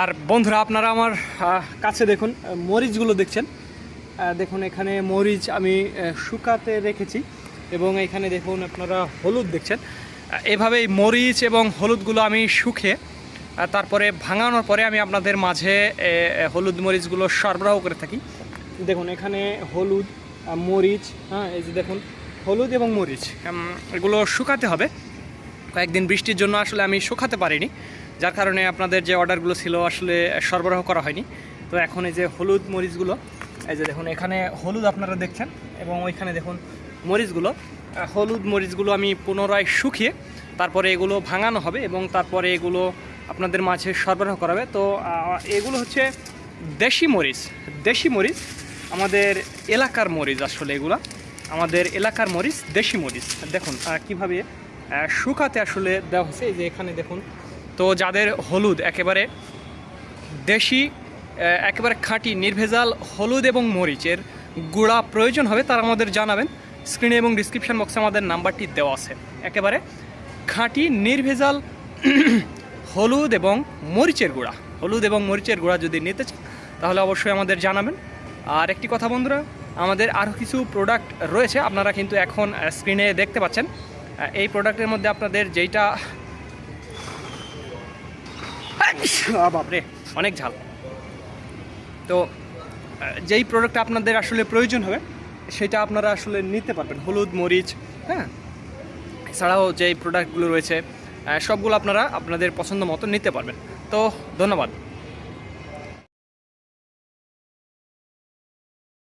আর বন্ধুরা, আপনারা আমার কাছে দেখুন মরিচগুলো দেখছেন। দেখুন, এখানে মরিচ আমি শুকাতে রেখেছি এবং এখানে দেখুন, আপনারা হলুদ দেখছেন। এভাবে মরিচ এবং হলুদগুলো আমি শুকিয়ে তারপরে ভাঙানোর পরে আমি আপনাদের মাঝে হলুদ মরিচগুলো সরবরাহ করে থাকি। দেখুন, এখানে হলুদ মরিচ হ্যাঁ এই যে দেখুন, হলুদ এবং মরিচ এগুলো শুকাতে হবে। কয়েকদিন বৃষ্টির জন্য আসলে আমি শুকাতে পারিনি। যার কারণে আপনাদের যে অর্ডারগুলো ছিল আসলে সরবরাহ করা হয়নি। তো এখন এই যে হলুদ মরিচগুলো, এই যে দেখুন, এখানে হলুদ আপনারা দেখছেন, এবং ওইখানে দেখুন মরিচগুলো। হলুদ মরিচগুলো আমি পুনরায় শুকিয়ে তারপরে এগুলো ভাঙানো হবে এবং তারপরে এগুলো আপনাদের মাঝে সরবরাহ করা হবে। তো এগুলো হচ্ছে দেশি মরিচ দেশি মরিচ, আমাদের এলাকার মরিচ আসলে এগুলা। আমাদের এলাকার মরিচ, দেশি মরিচ। দেখুন কীভাবে শুকাতে আসলে দেওয়া হয়েছে। এই যে এখানে দেখুন তো যাদের হলুদ, একেবারে দেশি একেবারে খাঁটি, নির্ভেজাল হলুদ এবং মরিচের গুঁড়া প্রয়োজন হবে, তারা আমাদের জানাবেন। স্ক্রিনে এবং ডিসক্রিপশন বক্সে আমাদের নাম্বারটি দেওয়া আছে। একেবারে খাঁটি, নির্ভেজাল হলুদ এবং মরিচের গুঁড়া। হলুদ এবং মরিচের গুঁড়া যদি নিতে চান, তাহলে অবশ্যই আমাদের জানাবেন। আর একটি কথা বন্ধুরা, আমাদের আরও কিছু প্রোডাক্ট রয়েছে, আপনারা কিন্তু এখন স্ক্রিনে দেখতে পাচ্ছেন। এই প্রোডাক্টের মধ্যে আপনাদের যেইটা বাপরে, অনেক ঝাল। তো যেই প্রোডাক্টটা আপনাদের আসলে প্রয়োজন হবে, সেটা আপনারা আসলে নিতে পারবেন। হলুদ, মরিচ হ্যাঁ? এছাড়াও যেই প্রোডাক্টগুলো রয়েছে সবগুলো আপনারা আপনাদের পছন্দ মতো নিতে পারবেন। তো, ধন্যবাদ।